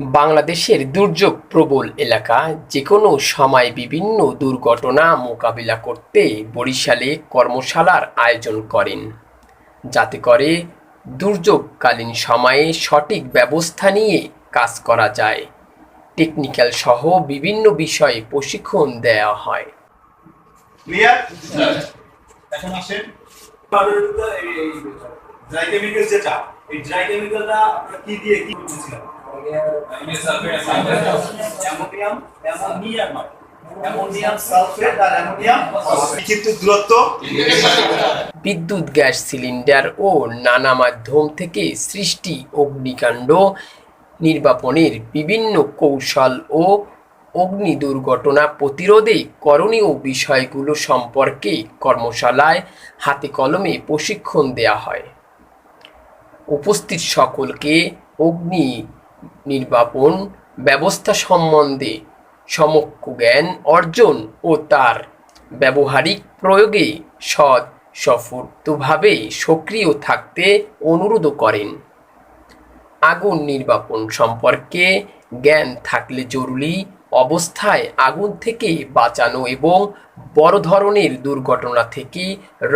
বাংলাদেশের দুর্যোগ প্রবল এলাকা যে কোনো সময় বিভিন্ন দুর্ঘটনা মোকাবিলা করতে বরিশালে কর্মশালার আয়োজন করেন। যাতে করে দুর্যোগকালীন সময়ে সঠিক ব্যবস্থা নিয়ে কাজ করা যায়। টেকনিক্যাল সহ বিভিন্ন বিষয়ে প্রশিক্ষণ দেওয়া হয়। আসেন। ড্রাই কেমিক্যাল যেটা এই ড্রাই কেমিক্যালটা আপনারা কি দিয়ে কি করতেছিলেন? বিদ্যুৎ, গ্যাস সিলিন্ডার ও নানা মাধ্যম থেকে সৃষ্টি অগ্নিকাণ্ড, নির্বাপনের বিভিন্ন কৌশল ও অগ্নি দুর্ঘটনা প্রতিরোধে করণীয় বিষয়গুলো সম্পর্কে কর্মশালায় হাতে কলমে প্রশিক্ষণ দেওয়া হয়। উপস্থিত সকলকে অগ্নি নির্বাপন ব্যবস্থা সম্বন্ধে সমক্ষ জ্ঞান অর্জন ও তার ব্যবহারিক প্রয়োগে সৎ, সফলভাবে সক্রিয় থাকতে অনুরোধ করেন। আগুন নির্বাপন সম্পর্কে জ্ঞান থাকলে জরুরি অবস্থায় আগুন থেকে বাঁচানো এবং বড় ধরনের দুর্ঘটনা থেকে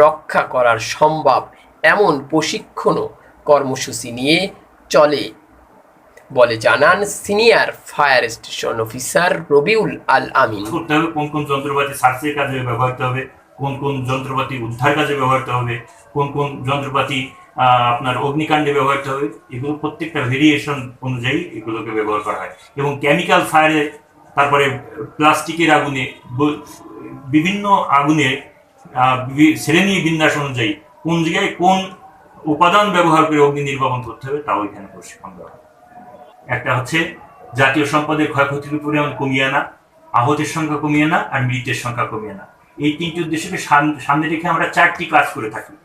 রক্ষা করার সম্ভব এমন প্রশিক্ষণ কর্মসূচি নিয়ে চলে। বলে জানান senior fire station officer Rabiul Al Amin. করতে হবে কোন কোন যন্ত্রপাতি সার্চের কাজে ব্যবহৃত হবে, কোন কোন যন্ত্রপাতি উদ্ধার কাজে ব্যবহৃত হবে, কোন কোন যন্ত্রপাতি আপনার অগ্নিকাণ্ডে ব্যবহৃত হবে, এগুলো প্রত্যেকটা ভেরিয়েশন অনুযায়ী এগুলোকে ব্যবহার করা হয়। এবং কেমিক্যাল ফায়ারে তারপরে প্লাস্টিকের আগুনে বিভিন্ন আগুনে শ্রেণি বিন্যাস অনুযায়ী কোন জায়গায় কোন উপাদান ব্যবহার করে অগ্নি নির্বাপন করতে হবে, তাও এখানে প্রশিক্ষণ দেওয়া হয়। একটা হচ্ছে জাতীয় সম্পদের ক্ষয়ক্ষতির পরিমাণ কমিয়ে আনা, আহতের সংখ্যা কমিয়ে আনা আর মৃতের সংখ্যা কমিয়ে আনা। এই তিনটি উদ্দেশ্যকে সাম- সামনে রেখে আমরা চারটি কাজ করে থাকি।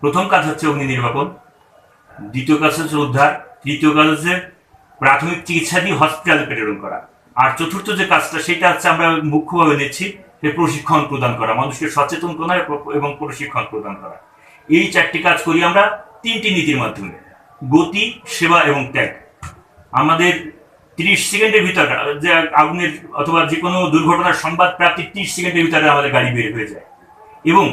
প্রথম কাজ হচ্ছে অগ্নি নির্বাপন, দ্বিতীয় কাজ হচ্ছে উদ্ধার, তৃতীয় কাজ হচ্ছে প্রাথমিক চিকিৎসা দিয়ে হসপিটালে প্রেরণ করা। আর চতুর্থ যে কাজটা, সেটা হচ্ছে আমরা মুখ্যভাবে নিচ্ছি যে প্রশিক্ষণ প্রদান করা, মানুষকে সচেতন করা এবং প্রশিক্ষণ প্রদান করা। এই চারটি কাজ করি আমরা তিনটি নীতির মাধ্যমে, গতি, সেবা এবং ত্যাগ। আমাদের তিরিশ সেকেন্ডের ভিতর, যে আগুনের অথবা যে কোনো দুর্ঘটনার সংবাদ প্রাপ্তি তিরিশ সেকেন্ডের ভিতরে আমাদের গাড়ি বের হয়ে যায়। এবং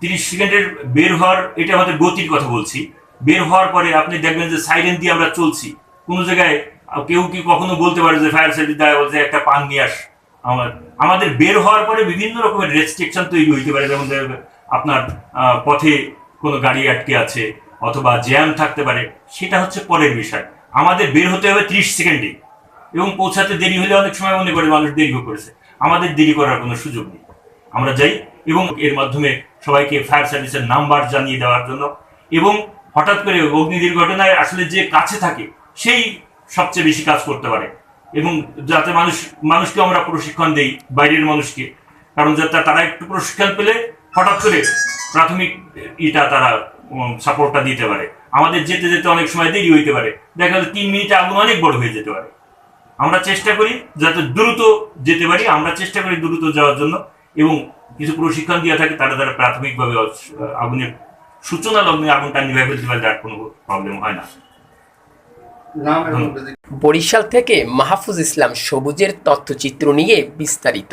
তিরিশ সেকেন্ডের বের হওয়ার, এটা আমাদের গতির কথা বলছি। বের হওয়ার পরে আপনি দেখবেন যে সাইরেন দিয়ে আমরা চলছি। কোনো জায়গায় কেউ কি কখনো বলতে পারে যে ফায়ার সার্ভিস দ্বারা বলছে একটা পান নিয়ে আস। আমার, আমাদের বের হওয়ার পরে বিভিন্ন রকমের রেস্ট্রিকশন তৈরি হইতে পারে। যেমন আপনার পথে কোনো গাড়ি আটকে আছে অথবা জ্যাম থাকতে পারে। সেটা হচ্ছে পরের বিষয়। আমাদের বের হতে হবে ত্রিশ সেকেন্ডে। এবং পৌঁছাতে দেরি হলে অনেক সময় মনে করে মানুষ দেরি করেছে। আমাদের দেরি করার কোনো সুযোগ নেই। আমরা যাই এবং এর মাধ্যমে সবাইকে ফায়ার সার্ভিসের নাম্বার জানিয়ে দেওয়ার জন্য এবং হঠাৎ করে অগ্নি দুর্ঘটনায় আসলে যে কাছে থাকে, সেই সবচেয়ে বেশি কাজ করতে পারে। এবং যাতে মানুষ মানুষকে আমরা প্রশিক্ষণ দেই, বাইরের মানুষকে। কারণ যাতে তারা একটু প্রশিক্ষণ পেলে হঠাৎ করে প্রাথমিক ইটা তারা সাপোর্টটা দিতে পারে। আমাদের যেতে যেতে অনেক সময় দেরি হইতে পারে। দেখা যাচ্ছে তিন মিনিটে আগুন অনেক বড় হয়ে যেতে পারে। আমরা চেষ্টা করি যাতে দ্রুত যেতে পারি আমরা চেষ্টা করি দ্রুত যাওয়ার জন্য এবং কিছু প্রশিক্ষণ দেওয়া থাকে তারা তারা প্রাথমিকভাবে আগুনের সূচনা লগ্নে আগুনটা নিভাবে ফেলতে পারে তার কোনো প্রবলেম হয় না। বরিশাল থেকে মাহফুজ ইসলাম সবুজের তথ্যচিত্র নিয়ে বিস্তারিত।